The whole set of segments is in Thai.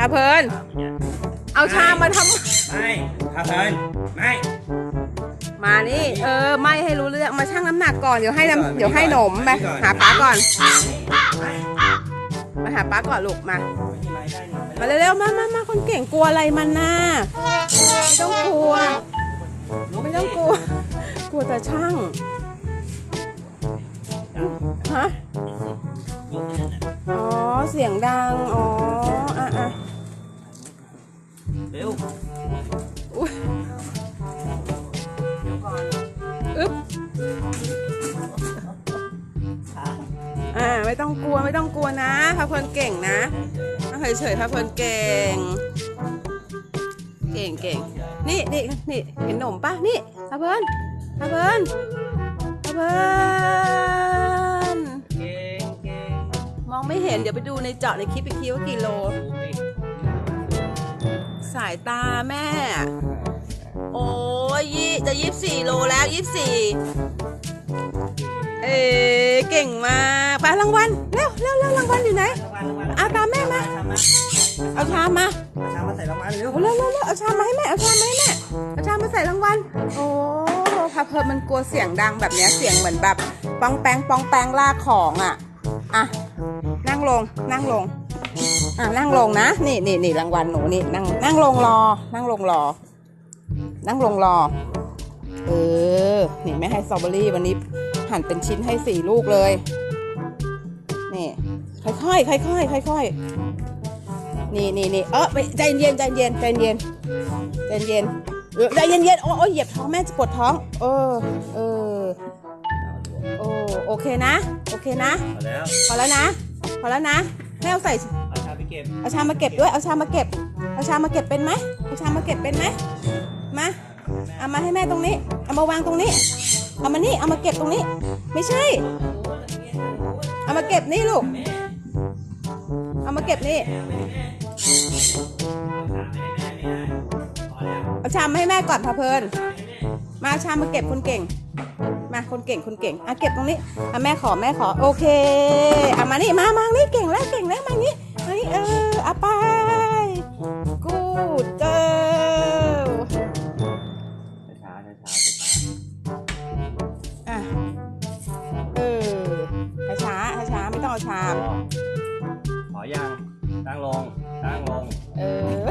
พาเพลิน เอาชามมาทไม่พาเพลินไม่ำมานี่ เออ ไม่ให้รู้เรื่อง มาชั่งน้ำหนักก่อน เดี๋ยวให้น้ำเดี๋ยวให้หนมไปก่อนหาป้าก่อนมาหาป้าก่อนลูกมามาเร็วๆ มามามาคนเก่งกลัวอะไรมันน่ะไม่ต้องกลัว ไม่ต้องกลัว กลัวแต่ช่างฮะ อ๋อ เสียงดัง อ๋ออะอะ เร็วอุ๊ยอึ๊บอ่าไม่ต้องกลัวไม่ต้องกลัวนะพาเพลินเก่งนะนั่งเฉยๆพาเพลินเก่ง เก่งเก่งนี่นี่นี่เห็นหนมปะนี่พาเพลินพาเพลินพาเพลินเก่งเก่งมองไม่เห็นเดี๋ยวไปดูในเจาะในคลิปอีกทีว่ากี่โล สายตาแม่ โอ้ยยี่จะยี่สี่โลแล้วยี่สี่เอ๋เก่งมากไปรางวัลเร็วเร็วเร็วรางวัลอยู่ไหนเอาตามแม่มาเอาชามมาชามมาใส่รางวัลเร็วเอาเร็วเร็วเร็วเอาชามมาให้แม่เอาชามมาให้แม่เอาชามมาใส่รางวัลโอ้พาเพลินมันกลัวเสียงดังแบบเนี้ยเสียงเหมือนแบบปองแปงปองแปงลากของอะอะนั่งลงนั่งลง อะนั่งลงนะ นี่นี่นี่รางวัลหนูนี่นั่งนั่งลงรอ นั่งลงรอ นั่งลงรอ เออ นี่แม่ให้สตรอเบอรี่วันนี้หั่นเป็นชิ้นให้สี่ลูกเลย นี่ ค่อยๆค่อยๆค่อยๆนี่นี่นี่เออไปใจเย็นใจเย็นใจเย็นใจเย็นเออใจเย็นเย็นโอ้โอ้ยเหยียบท้องแม่จะปวดท้อง เออ เออโอ้โอเคนะ โอเคนะ พอแล้ว พอแล้วนะ พอแล้วนะแม่เอาใส่ เอาชามไปเก็บเอาชามมาเก็บด้วย เอาชามมาเก็บ เอาชามมาเก็บเป็นไหมเอาชามมาเก็บเป็นไหมมา เอามาให้แม่ตรงนี้ เอามาวางตรงนี้ เอามานี่ เอามาเก็บตรงนี้ ไม่ใช่ เอามาเก็บนี่ลูก เอามาเก็บนี่ เอาชามมาให้แม่ก่อนพาเพลิน มาเอาชามมาเก็บคนเก่งมาคนเก่งคนเก่งอะเก็บตรงนี้อะแม่ขอแม่ขอโอเคอะมานี่มามานี่เก่งแล้วเก่งแล้วมานี่มานี่ เออเอาไป กูดเกิลช้าช้าช้าช้าอะเออช้าช้าช้าๆไม่ต้องเอาชาม ขอยังตั้งลงตั้งลง เออ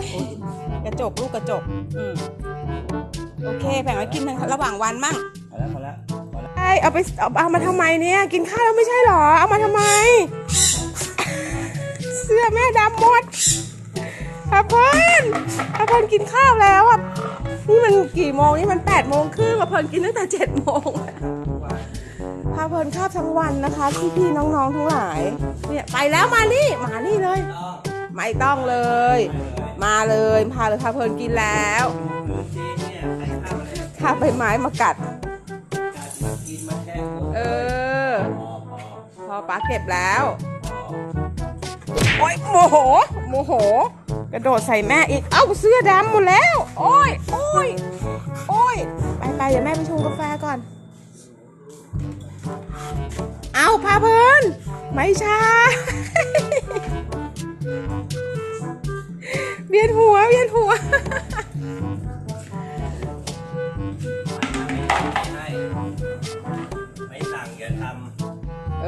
กระจกลูกกระจก อืมโอเคแบ่งไว้กินระหว่างวันมั่งพอแล้วพอแล้วพอแล้วไอเอาไปเอาเอามาทำไมเนี่ย กินข้าวแล้วไม่ใช่หรอ เอามาทำไมเสื้อแม่ดำหมดอาเพลินอาเพลินกินข้าวแล้วอะ นี่มันกี่โมงนี่มันแปดโมงครึ่งอาเพลินกินตั้งแต่เจ็ดโมงพาเพลินข้าวทั้งวันนะคะพี่พี่ๆน้องๆทั้งหลาย เนี่ยไปแล้วมานี่มานี่เลย ไม่ต้องเลย มาเลยพาเลยพาเพลินกินแล้วคือจริงเนี่ยใครข้าไรข้าใบไม้มากัด เออ พอพอป้าเก็บแล้ว โอ๊ยโมโห โมโห กระโดดใส่แม่อีก เอ้าเสื้อดำหมดแล้ว โอ้ย โอ้ย โอ้ย ไปไปเดี๋ยวแม่ไปชงกาแฟก่อน เอาพาเพลินไม่ใช่เบียนหัวเบียนหัว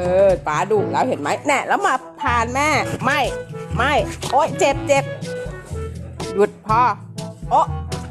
ออป๋าดุแล้วเห็นไหมแน่แล้วมาทานแม่ ไม่ ไม่ โอ๊ยเจ็บเจ็บหยุดพอ โอ๊ะ